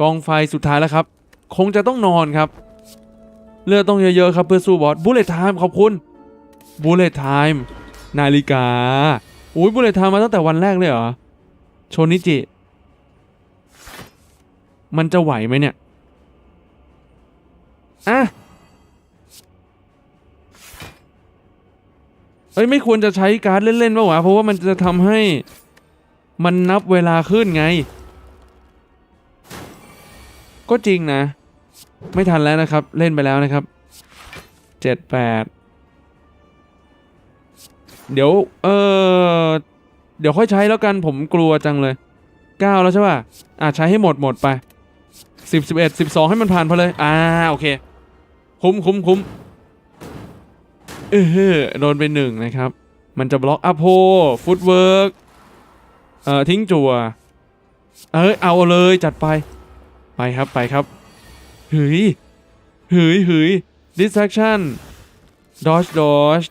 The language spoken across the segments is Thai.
กองไฟสุดท้ายแล้วครับ คงจะต้องนอนครับ เลือดต้องเยอะๆครับเพื่อสู้บอสบูเลตไทม์ขอบคุณบูเลตไทม์นาฬิกาอุ้ยบูเลตไทม์มาตั้งแต่วันแรกเลยเหรอโชนิจิ มันจะไหวไหมเนี่ยอะเอ้ยไม่ควรจะใช้การ์ดเล่นๆป่าวะเพราะว่ามันจะทำให้มันนับเวลาขึ้นไง ก็จริงนะ ไม่ทันแล้วนะครับ เล่นไปแล้วนะครับเจ็ดแปดเดี๋ยว เออเดี๋ยวค่อยใช้แล้วกันผมกลัวจังเลยเก้าแล้วใช่ป่ะอะใช้ให้หมดหมดไปสิบสิบเอ็ดสิบสองให้มันผ่านไปเลย อ่า โอเค คุ้มคุ้มคุ้มเออโดนไปหนึ่งนะครับ มันจะบล็อกอัพโพฟุตเวิร์กเอ่อทิ้งจั่ว เอ้ยเอาเลยจัดไป ไปครับไปครับหืยหืยหืย distraction dodge dodge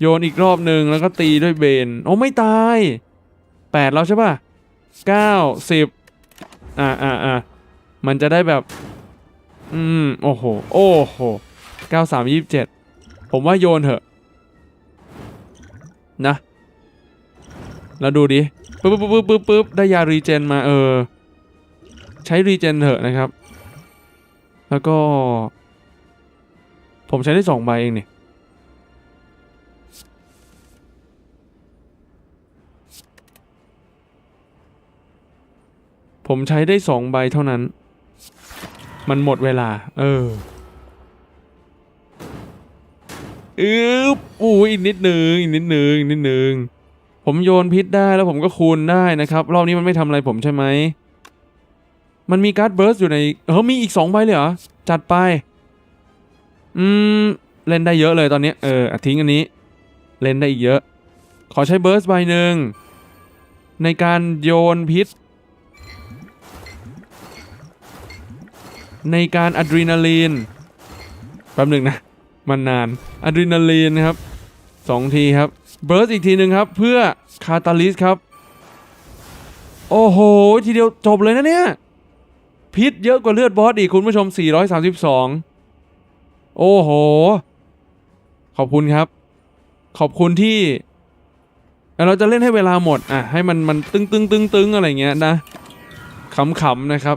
โยนอีกรอบหนึ่งแล้วก็ตีด้วยเบน โอ้ไม่ตายแปดแล้วใช่ป่ะเก้าสิบอ่าอ่าอ่ามันจะได้แบบ อืม โอ้โห โอ้โหเก้าสามยี่สิบเจ็ดผมว่าโยนเถอะ นะ แล้วดูดิ ปึ๊บปึ๊บปึ๊บปึ๊บได้ยารีเจนมาเออ ใช้รีเจนเถอะนะครับ แล้วก็ ผมใช้ได้สองใบเองเนี่ยผมใช้ได้สองใบเท่านั้น มันหมดเวลา เอออึ๊บอู้อีกนิดหนึ่งอีกนิดหนึ่งอีกนิดหนึ่งผมโยนพิษได้แล้วผมก็คูณได้นะครับ รอบนี้มันไม่ทำอะไรผมใช่ไหม มันมีการ์ดเบิร์สอยู่ในเออมีอีกสองใบเลยเหรอ จัดไป อืม เล่นได้เยอะเลยตอนนี้เอออทิ้งอันนี้ เล่นได้อีกเยอะ ขอใช้เบิร์สใบหนึ่ง ในการโยนพิษ ในการอะดรีนาลีนแป๊บหนึ่งนะ มันนานอะดรีนาลีนครับสองทีครับ เบิร์สอีกทีหนึ่งครับ เพื่อคาตาลิสครับ โอ้โห ทีเดียวจบเลยนะเนี่ย พิษเยอะกว่าเลือดบอสอีกคุณผู้ชม 432 โอ้โห ขอบคุณครับ ขอบคุณที่เอ่อเราจะเล่นให้เวลาหมด อะ ให้มันมันตึงตึงตึงตึงอะไรเงี้ยนะขำๆนะครับ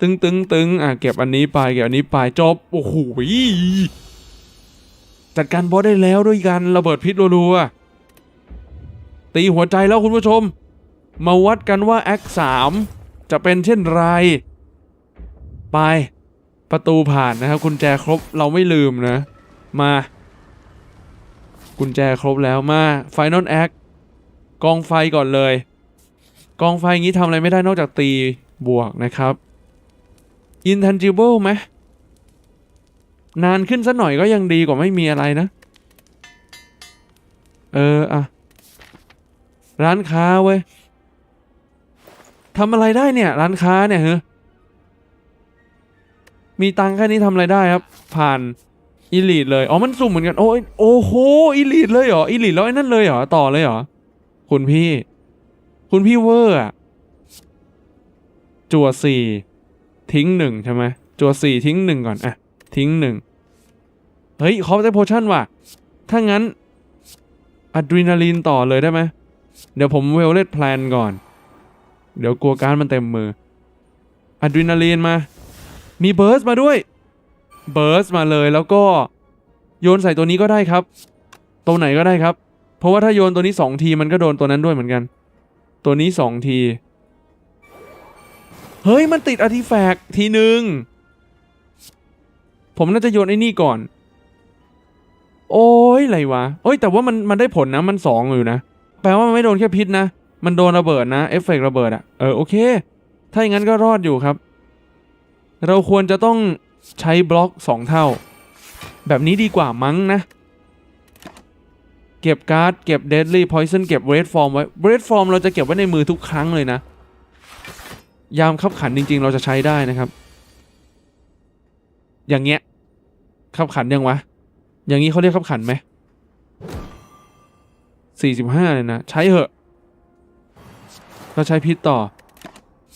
ตึงตึงตึงอะ เก็บอันนี้ไป เก็บอันนี้ไปจบ โอ้โหจัดการบอสได้แล้วด้วยกันระเบิดพิษรัวๆตีหัวใจแล้วคุณผู้ชม มาวัดกันว่าแอคสามจะเป็นเช่นไร ไป ประตูผ่านนะครับกุญแจครบเราไม่ลืมนะ มากุญแจครบแล้วมา Final Act กองไฟก่อนเลย กองไฟอย่างนี้ทำอะไรไม่ได้นอกจากตีบวกนะครับ Intangible ไหมนานขึ้นสักหน่อยก็ยังดีกว่าไม่มีอะไรนะ เอออะร้านค้าเว้ยทำอะไรได้เนี่ย ร้านค้าเนี่ยเฮ้ มีตังแค่นี้ทำอะไรได้ครับ ผ่านอีลีดเลย อ๋อ มันสุ่มเหมือนกัน โอ้ยโอ้โหอีลีดเลยเหรออีลีดแล้วไอ้นั่นเลยเหรอ ต่อเลยเหรอ คุณพี่ คุณพี่เวอร์อะจัวสี่ทิ้งหนึ่งใช่ไหมจัวสี่ทิ้งหนึ่งก่อนอะทิ้งหนึ่งเฮ้ยขาได้โพชั่นว่ะ ถ้างั้นอะดรีนาลีนต่อเลยได้ไหมเดี๋ยวผมเวลเลตแพลนก่อน เดี๋ยวกลัวการดมันเต็มมืออะดรีนาลีนมา มีเบิร์สมาด้วยเบิร์สมาเลยแล้วก็โยนใส่ตัวนี้ก็ได้ครับ ตัวไหนก็ได้ครับ เพราะว่าถ้าโยนตัวนี้สองทีมันก็โดนตัวนั้นด้วยเหมือนกัน ตัวนี้สองที เฮ้ยมันติดอาร์ติแฟกต์ทีหนึ่งผมน่าจะโยนไอ้นี่ก่อน โอ้ยอะไรวะโอ้ยแต่ว่ามันมันได้ผลนะมันสองอยู่นะ แปลว่ามันไม่โดนแค่พิษนะ มันโดนระเบิดนะเอฟเฟกต์ระเบิดอะเออโอเค ถ้าอย่างนั้นก็รอดอยู่ครับ เราควรจะต้องใช้บล็อกสองเท่า แบบนี้ดีกว่ามั้งนะ เก็บการ์ด เก็บเดดลี่พอยซันเก็บเรดฟอร์มไว้เรดฟอร์มเราจะเก็บไว้ในมือทุกครั้งเลยนะ ยามขับขันจริง ๆ เราจะใช้ได้นะครับ อย่างเงี้ยขับขันยังวะ อย่างนี้เขาเรียกขับขันไหมสี่สิบห้าเลยนะ ใช้เหอะก็ใช้พิษต่อ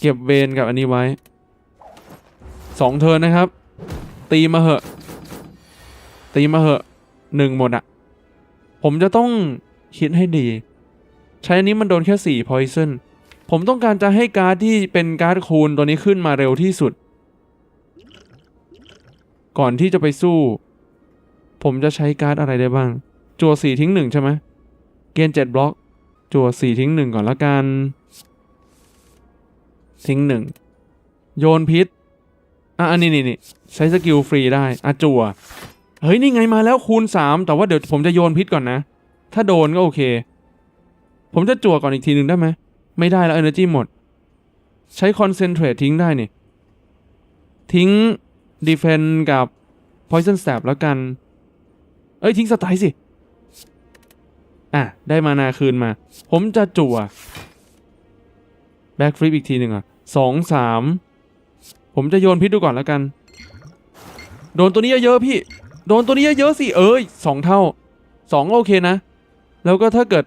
เก็บเวนกับอันนี้ไว้ สองเทินนะครับ ตีมาเหอะ ตีมาเหอะหนึ่งหมดอะผมจะต้องคิดให้ดี ใช้อันนี้มันโดนแค่สี่ poison ผมต้องการจะให้การ์ดที่เป็นการ์ดคูณตัวนี้ขึ้นมาเร็วที่สุด ก่อนที่จะไปสู้ ผมจะใช้การ์ดอะไรได้บ้าง จั่วสี่ทิ้งหนึ่งใช่ไหมเกณฑ์เจ็ดบล็อก จั่วสี่ทิ้งหนึ่งก่อนละกัน ทิ้งหนึ่งโยนพิษ อะอันนี้นี่นี่ใช้สกิลฟรีได้อะจั่วเฮ้ย นี่ไงมาแล้วคูณสามแต่ว่าเดี๋ยวผมจะโยนพิษก่อนนะ ถ้าโดนก็โอเค ผมจะจั่วก่อนอีกทีหนึ่งได้ไหม ไม่ได้แล้ว energy หมด ใช้ concentrate ทิ้งได้นี่ ทิ้ง defend กับ poison stab แล้วกัน เอ้ย ทิ้งสไตล์สิ อะ ได้มานาคืนมา ผมจะจั่ว back flip อีกทีหนึ่งอะสองสาม ผมจะโยนพิษดูก่อนแล้วกัน โดนตัวนี้เยอะๆพี่ โดนตัวนี้เยอะๆสิ เอ้ยสองเท่าสองก็โอเคนะ แล้วก็ถ้าเกิด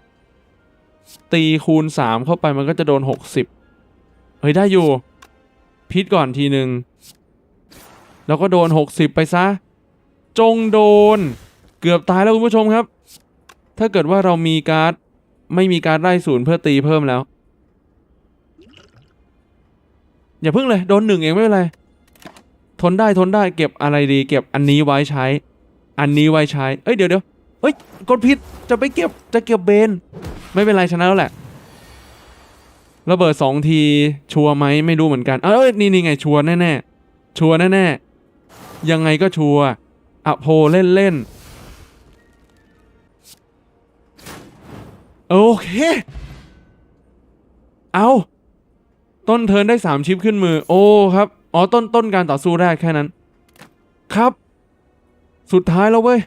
ตีคูณสามเข้าไปมันก็จะโดนหกสิบเฮ้ยได้อยู่ พิษก่อนทีหนึ่งแล้วก็โดนหกสิบไปซะ จงโดน เกือบตายแล้วคุณผู้ชมครับ ถ้าเกิดว่าเรามีการ์ดไม่มีการ์ดไล่ศูนย์เพื่อตีเพิ่มแล้ว อย่าพึ่งเลยโดนหนึ่งเองไม่เป็นไร ทนได้ทนได้เก็บอะไรดี เก็บอันนี้ไว้ใช้ อันนี้ไว้ใช้ เอ้ยเดี๋ยวเดี๋ยวเอ้ยกดผิดจะไปเก็บจะเก็บเบน ไม่เป็นไรชนะแล้วแหละระเบิดสองทีชัวร์ไหมไม่รู้เหมือนกันเอ้ยนี่นี่ไงชัวร์แน่ๆชัวร์แน่ๆยังไงก็ชัวร์อะโพเล่นเล่นโอเค เอา ต้นเทินได้สามชิปขึ้นมือ โอ้ครับ อ๋อต้นต้นการต่อสู้แรกแค่นั้น ครับ สุดท้ายแล้วเว้ย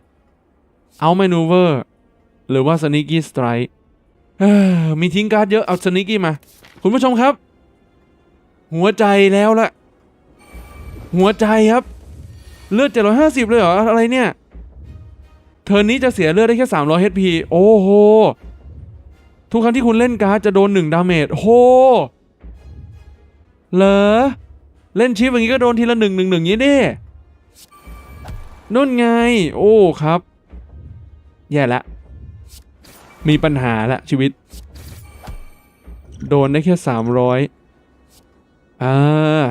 เอาเมนูเวอร์ หรือว่าสนิกี้สไตร์มีทิ้งการ์ดเยอะ เอาสนิกี้มา คุณผู้ชมครับ หัวใจแล้วละหัวใจครับ เลือด 750 เลยเหรอ อะไรเนี่ย เทิร์นนี้จะเสียเลือดได้แค่ 300 HP โอ้โห ทุกครั้งที่คุณเล่นการ์ดจะโดน 1 ดาเมจโห เหรอ เล่นชิปอย่างนี้ก็โดนทีละหนึ่งหนึ่งหนึ่งนี้ดินู่นไง โอ้ครับ แย่ละ มีปัญหาละชีวิต โดนได้แค่สามร้อยอ่า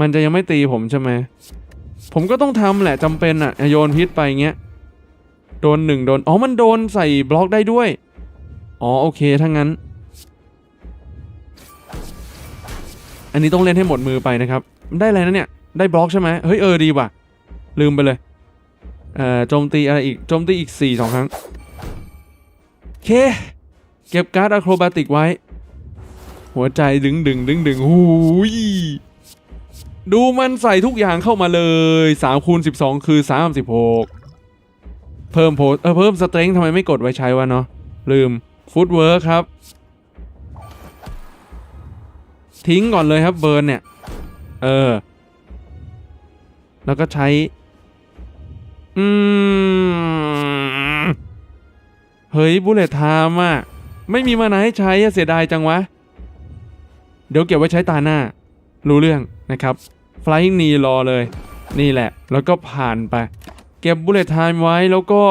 มันจะยังไม่ตีผมใช่ไหม ผมก็ต้องทำแหละจำเป็นอะโยนพิษไปเงี้ย โดนหนึ่งโดน อ๋อ มันโดนใส่บล็อกได้ด้วย อ๋อ โอเค ถ้างั้น อันนี้ต้องเล่นให้หมดมือไปนะครับ ได้อะไรนะเนี่ย ได้บล็อกใช่ไหมเฮ้ยเออดีว่ะ ลืมไปเลยเอ่อโจมตีอะไรอีก โจมตีอีกสี่สองครั้ง เค เก็บการ์ดอะโครบาติกไว้ หัวใจดึงดึงดึงดึงหูยดูมันใส่ทุกอย่างเข้ามาเลย3คูณ12 คือ 36 เพิ่มโพสเออเพิ่มสเตรงทำไมไม่กดไว้ใช้วะเนาะลืมฟุตเวิร์คครับ ทิ้งก่อนเลยครับเบิร์นเนี่ย เออ แล้วก็ใช้ อืม เฮ้ยบุเลตไทม์อะ ไม่มีมานาให้ใช้เสียดายจังวะ เดี๋ยวเก็บไว้ใช้ตาหน้า รู้เรื่องนะครับ Flying นีรอเลย นี่แหละ แล้วก็ผ่านไป เก็บบุเลตไทม์ไว้แล้วก็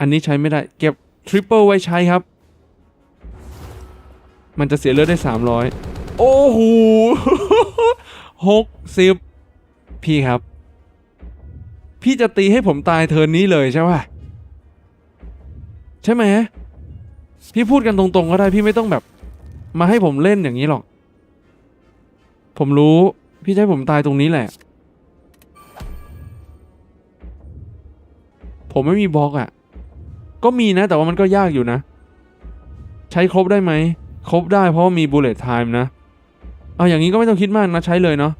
อันนี้ใช้ไม่ได้ เก็บทริปเปิลไว้ใช้ครับ มันจะเสียเลือดได้ 300 โอ้โหหกสิบพี่ครับ พี่จะตีให้ผมตายเทินนี้เลยใช่ป่ะ ใช่ไหมพี่พูดกันตรงๆก็ได้พี่ไม่ต้องแบบ มาให้ผมเล่นอย่างนี้หรอก ผมรู้พี่จะให้ผมตายตรงนี้แหละ ผมไม่มีบล็อกอะ่ะ ก็มีนะ แต่ว่ามันก็ยากอยู่นะ ใช้ครบได้ไหม ครบได้เพราะว่ามี bullet time นะ เอาอย่างนี้ก็ไม่ต้องคิดมากนะใช้เลยเนาะ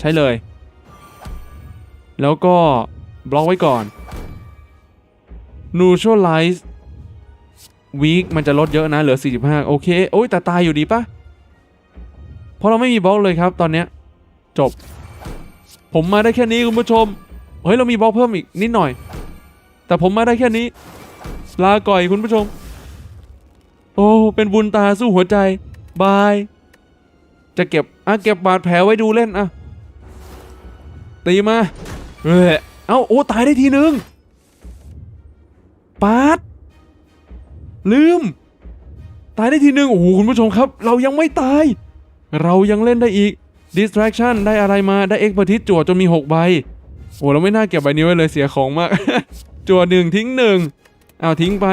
ใช้เลย แล้วก็บล็อกไว้ก่อน neutralize weak มันจะลดเยอะนะเหลือ 45 โอเค โอ้ยแต่ตายอยู่ดีปะเพราะเราไม่มีบล็อกเลยครับตอนเนี้ยจบ ผมมาได้แค่นี้คุณผู้ชม เฮ้ย เรามีบล็อกเพิ่มอีกนิดหน่อย แต่ผมมาได้แค่นี้ ลาก่อยคุณผู้ชม โอ้ เป็นบุญตาสู้หัวใจ บาย จะเก็บอะเก็บบาดแผลไว้ดูเล่นอะตีมาเฮ้ยเอ้าโอ้ตายได้ทีนึงปาดลืม ตายได้ทีนึงโอ้โหคุณผู้ชมครับ เรายังไม่ตาย เรายังเล่นได้อีก distraction ได้อะไรมาได้ expertise จั่วจนมี 6 ใบโอ้เราไม่น่าเก็บใบนี้ไว้เลยเสียของมาก จั่วหนึ่งทิ้งหนึ่งเอาทิ้งไป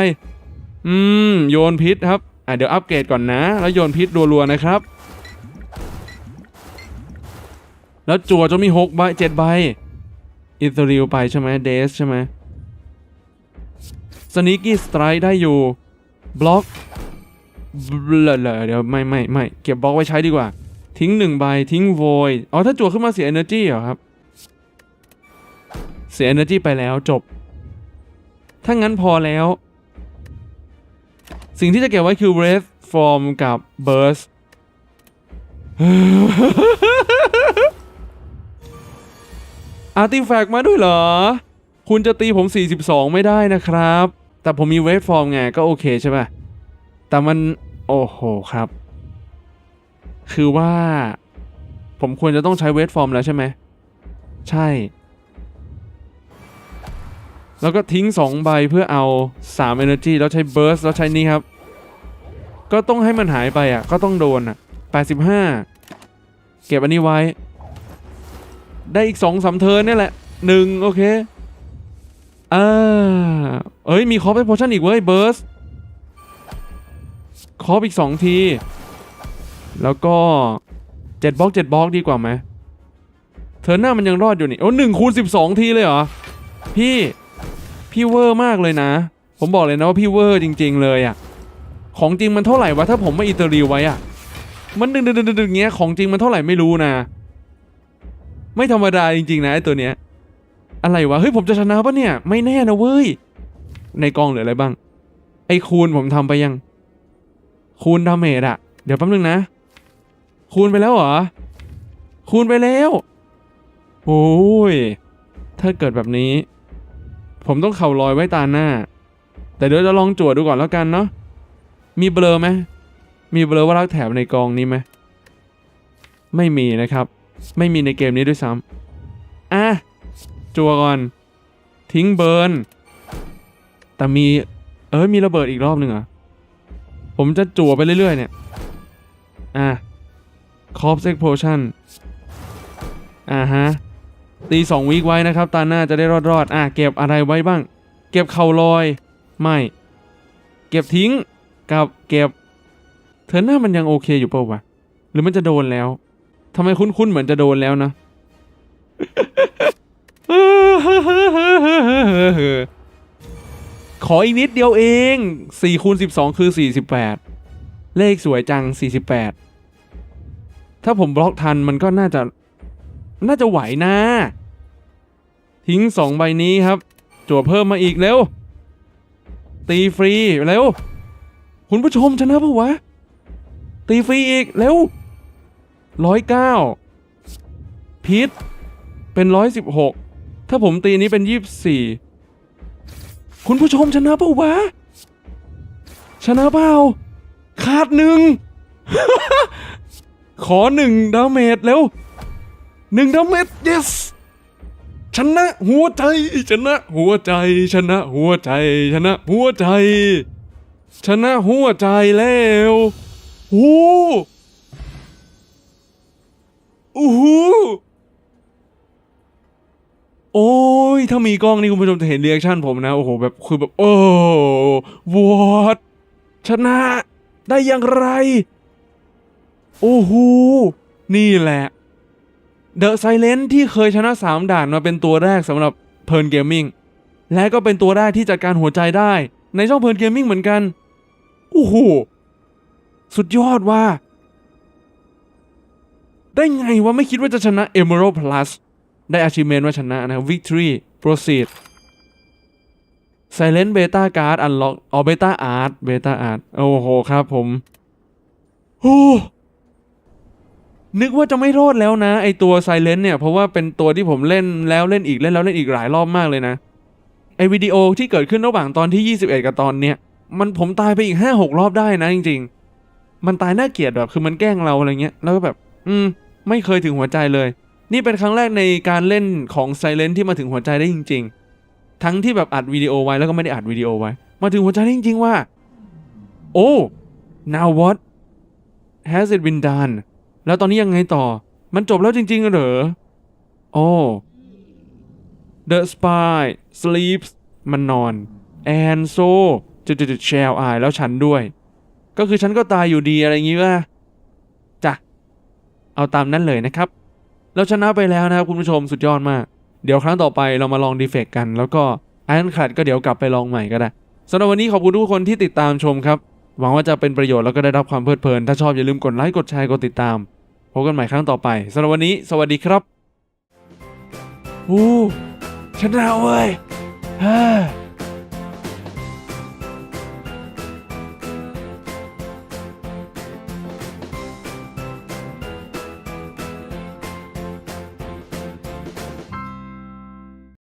อืม โยนพิษครับ อะเดี๋ยวอัปเกรดก่อนนะ แล้วโยนพิษรัวๆนะครับ แล้วจั่วจะมี6ใบ7ใบอิตาริวไปใช่ไหมเดสใช่ไหมสนิกี้สไตร์ได้อยู่บล็อกเลอเดี๋ยวไม่ไม่ไม่เก็บบล็อกไว้ใช้ดีกว่า ทิ้งหนึ่งใบทิ้งโวยอ๋อถ้าจั่วขึ้นมาเสีย energy เหรอครับ เสีย energy ไปแล้วจบ ถ้างั้นพอแล้ว สิ่งที่จะเก็บไว้คือ breath form กับ burst อาร์ติแฟกต์มาด้วยเหรอ คุณจะตีผม 42 ไม่ได้นะครับ แต่ผมมีเวทฟอร์มไงก็โอเคใช่ป่ะ แต่มัน โอ้โหครับ คือว่า ผมควรจะต้องใช้เวทฟอร์มแล้วใช่ไหม ใช่ แล้วก็ทิ้ง 2 ใบเพื่อเอา 3 Energy แล้วใช้ Burst แล้วใช้นี่ครับ ก็ต้องให้มันหายไปอะ ก็ต้องโดนอะ85 เก็บอันนี้ไว้ ได้อีกสองสามเทิร์นเนี่ยแหละหนึ่งโอเคอ่าเอ้ยมีคอปไปโพชั่นอีกเว้ยเบิร์สคอปอีกสองที แล้วก็เจ็ดบล็อกเจ็ดบล็อกดีกว่าไหมเทินหน้ามันยังรอดอยู่นี่โอ้หนึ่งคูณสิบสองทีเลยเหรอ พี่ พี่เวอร์มากเลยนะ ผมบอกเลยนะว่าพี่เวอร์จริง ๆ เลยอะของจริงมันเท่าไหร่วะถ้าผมไม่อิตาลีไว้อะมันดึงดึงดึงดึงเงี้ยของจริงมันเท่าไหร่ไม่รู้นะ ไม่ธรรมดาจริงๆนะไอตัวเนี้ย อะไรวะ เฮ้ยผมจะชนะปะเนี่ย ไม่แน่นะเว้ย ในกองเหลืออะไรบ้าง ไอ้คูณผมทำไปยัง คูณดาเมจอะเดี๋ยวแป๊บนึงนะ คูณไปแล้วเหรอ คูณไปแล้วโอ้ย ถ้าเกิดแบบนี้ ผมต้องเข่าลอยไว้ตาหน้า แต่เดี๋ยวจะลองจวดดูก่อนแล้วกันเนาะ มีเบลอไหมมีเบลอว่ารักแถบในกองนี้ไหม ไม่มีนะครับ ไม่มีในเกมนี้ด้วยซ้ำอะจัวก่อน ทิ้งเบิร์น แต่มี เอ้ยมีระเบิดอีกรอบหนึ่งเหรอ ผมจะจั่วไปเรื่อย ๆ เนี่ย อะคอปเซ็กโพชั่น อ่าฮะ ตีสองวีคไว้นะครับ ตาหน้าจะได้รอด ๆ อะ เก็บอะไรไว้บ้าง เก็บเข่าลอย ไม่ เก็บทิ้ง กับเก็บ เธอหน้ามันยังโอเคอยู่เปล่าวะ หรือมันจะโดนแล้ว ทำไมคุ้นๆเหมือนจะโดนแล้วนะขออีกนิดเดียวเอง4คูณ12 คือ 48 เลขสวยจัง 48 ถ้าผมบล็อกทันมันก็น่าจะ น่าจะไหวนะ ทิ้ง 2 ใบนี้ครับ จั่วเพิ่มมาอีกเร็ว ตีฟรีเร็ว คุณผู้ชมชนะปะวะ ตีฟรีอีกเร็ว ร้อยเก้าพิษเป็นร้อยสิบหกถ้าผมตีนี้เป็นยี่สิบสี่คุณผู้ชมชนะเปล่าวะ ชนะเปล่าขาดหนึ่ง ขอหนึ่งดาเมจเร็วหนึ่งดาเมจ yes ชนะหัวใจ ชนะหัวใจ ชนะหัวใจ ชนะหัวใจ ชนะหัวใจแล้วโอ้ อ้โหโอ้ย ถ้ามีกล้องนี่คุณผู้ชมจะเห็นเรีแอคชั่นผมนะ โอ้โห แบบคือแบบ โอ้วอดชนะ ได้อย่างไร โอ้โห นี่แหละเดอะไซเลนที่เคยชนะ 3 ด่านมาเป็นตัวแรกสำหรับเพ r ร์ g เกมมิ่งและก็เป็นตัวแรกที่จัดการหัวใจได้ ในช่องเพ r ร์ g เกมมิ่งเหมือนกัน โอ้โห สุดยอดว่า ได้ไงว่าไม่คิดว่าจะชนะ Emerald Plus ได้ achievement ว่าชนะนะ Victory Proceed Silent Beta Card Unlock อ๋อ Beta Art Beta Art โอ้โหครับผมโอ้นึกว่าจะไม่รอดแล้วนะ ไอตัว Silent เนี่ย เพราะว่าเป็นตัวที่ผมเล่นแล้วเล่นอีกเล่นแล้วเล่นอีกหลายรอบมากเลยนะ ไอวิดีโอที่เกิดขึ้นระหว่างตอนที่ 21 กับตอนเนี้ยมันผมตายไปอีก 5-6 รอบได้นะจริง ๆ มันตายน่าเกลียดแบบคือมันแกล้งเราอะไรเงี้ยแล้วก็แบบ อืม ไม่เคยถึงหัวใจเลย นี่เป็นครั้งแรกในการเล่นของ Silent ที่มาถึงหัวใจได้จริง ๆ ทั้งที่แบบอัดวิดีโอไว้แล้วก็ไม่ได้อัดวิดีโอไว้ มาถึงหัวใจได้จริง ๆ ว่า โอ้ now what has it been done แล้วตอนนี้ยังไงต่อ มันจบแล้วจริง ๆ เหรอ โอ้ The spy sleeps มันนอน and so จุดๆๆ shall I แล้วฉันด้วย ก็คือฉันก็ตายอยู่ดีอะไรอย่างงี้ว่า เอาตามนั้นเลยนะครับเราชนะไปแล้วนะครับคุณผู้ชมสุดยอดมาก เดี๋ยวครั้งต่อไปเรามาลองดีเฟกกัน แล้วก็อันขัดก็เดี๋ยวกลับไปลองใหม่ก็ได้สำหรับวันนี้ขอบคุณทุกคนที่ติดตามชมครับ หวังว่าจะเป็นประโยชน์แล้วก็ได้รับความเพลิดเพลิน ถ้าชอบอย่าลืมกดไลค์กดแชร์กดติดตามพบกันใหม่ครั้งต่อไปสำหรับวันนี้ สวัสดีครับอู้ชนะเว้ยฮ่า